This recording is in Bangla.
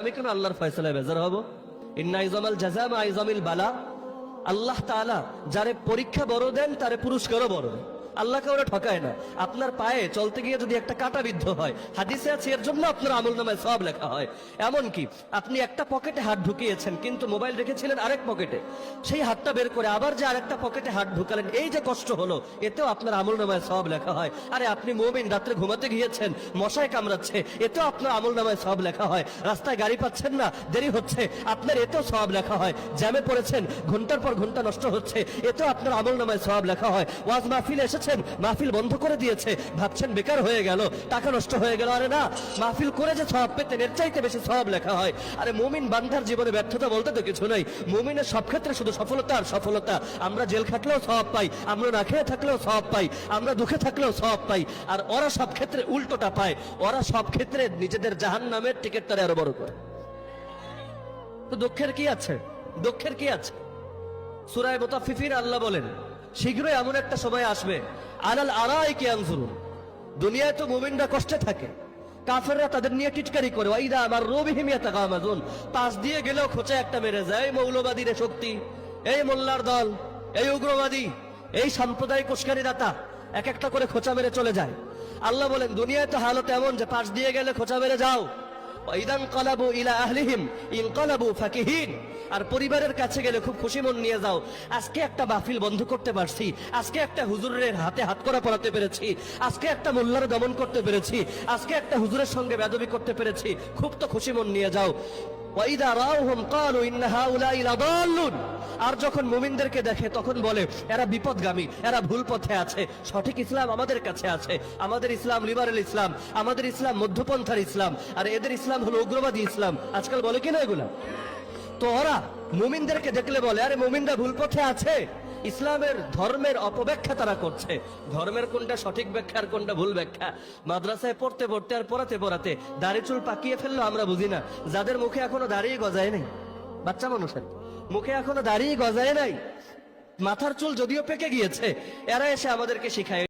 আমি কেন আল্লাহর ফয়সালায় বেজার হব? জাজাম আইজমিল বালা। আল্লাহ তালা যারে পরীক্ষা বড় দেন, তারে পুরস্কারও বড় দেন। আল্লাহ কাউরে ঠকায় না। আপনার পায়ে চলতে গিয়ে যদি একটা কাটা বিদ্ধ হয়, হাদিসে আছে, এর জন্য আপনার আমল নামায় সব লেখা হয়। এমন কি, আপনি একটা পকেটে হাত ঢুকিয়েছেন, কিন্তু মোবাইল রেখেছিলেন আরেক পকেটে। সেই হাতটা বের করে আবার যে আরেকটা পকেটে হাত ঢুকালেন, এই যে কষ্ট হলো, এতেও আপনার আমল নামায় সব লেখা হয়। আরে, আপনি মোমিন, রাত্রে ঘুমাতে গিয়েছেন, মশায় কামড়াচ্ছে, এতেও আপনার আমল নামায় সব লেখা হয়। রাস্তায় গাড়ি পাচ্ছেন না, দেরি হচ্ছে, আপনার এতেও সব লেখা হয়। জ্যামে পড়েছেন, ঘণ্টার পর ঘণ্টা নষ্ট হচ্ছে, এতেও আপনার আমল নামায় সব লেখা হয়। ওয়াজ মাহফিল এসেছেন মাহফিল বন্ধ করে দিয়েছে। ভাবছেন বেকার হয়ে গেল, টাকা নষ্ট হয়ে গেল। আরে না, মাহফিল করে যে সব পেতেন, এর চাইতে বেশি সব লেখা হয়। আরে মুমিন বান্ধার জীবনে ব্যর্থতা বলতে তো কিছু নাই। মুমিনের সব ক্ষেত্রে শুধু সফলতা আর সফলতা। আমরা জেল খাটলেও সব পাই, আমরা না খেয়ে থাকলেও সব পাই, আমরা দুঃখে থাকলেও সব পাই। আর ওরা সব ক্ষেত্রে উল্টোটা পায়। ওরা সব ক্ষেত্রে নিজেদের জাহান নামের টিকিটটারে আরও বড় করে। তো দুঃখের কি আছে? দুঃখের কি আছে? সুরায় মোতাফিফির আল্লাহ বলেন শীঘ্রই এমন একটা সময় আসবে। আলাল আরাই কে দুনিয়ায় তো মুমিনরা কষ্টে থাকে। কাফেররা তাদের নিয়ে টিটকারি করে। ওয়াইদা আমার রবিহিমিয়া তাকামাজুন পাশ দিয়ে গেলেও খোঁচা একটা মেরে যায়। এই এ শক্তি, এই মোল্লার দল, এই উগ্রবাদী, এই সাম্প্রদায়িক উস্কানি দাতা, এক একটা করে খোঁচা মেরে চলে যায়। আল্লাহ বলেন, দুনিয়ায় তো হালত এমন যে পাশ দিয়ে গেলে খোঁচা মেরে যাও। কলাবু ইলা ইন আর পরিবারের কাছে গেলে খুব খুশি মন নিয়ে যাও, আজকে একটা বাফিল বন্ধ করতে পারছি, আজকে একটা হুজুরের হাতে হাত করা পড়াতে পেরেছি, আজকে একটা মোল্লার দমন করতে পেরেছি, আজকে একটা হুজুরের সঙ্গে বেদবি করতে পেরেছি, খুব তো খুশি মন নিয়ে যাও। ওয়াইদা রাওহুম ক্বালু ইন্না হাউলাই লাদাল্লুন আর যখন মুমিনদেরকে দেখে, তখন বলে, এরা বিপদগামী, এরা ভুল পথে আছে। সঠিক ইসলাম আমাদের কাছে আছে। আমাদের ইসলাম লিবারেল ইসলাম, আমাদের ইসলাম মধ্যপন্থার ইসলাম, আর এদের ইসলাম হলো উগ্রবাদী ইসলাম। আজকাল বলে কিনা এগুলা? তো ওরা মুমিনদেরকে দেখলে বলে, আরে মুমিনরা ভুল পথে আছে। ইসলামের ধর্মের অপব্যাখ্যা তারা করছে। ধর্মের কোনটা সঠিক ব্যাখ্যা আর কোনটা ভুল ব্যাখ্যা? মাদ্রাসায় পড়তে পড়তে আর পড়াতে পড়াতে দাড়ি চুল পাকিয়ে ফেলল আমরা বুঝি না। যাদের মুখে এখনও দাঁড়িয়ে গজায় নাই বাচ্চা মানুষের। মুখে এখনও দাঁড়িয়ে গজায় নাই। মাথার চুল যদিও পেকে গিয়েছে এরা এসে আমাদেরকে শিখায়।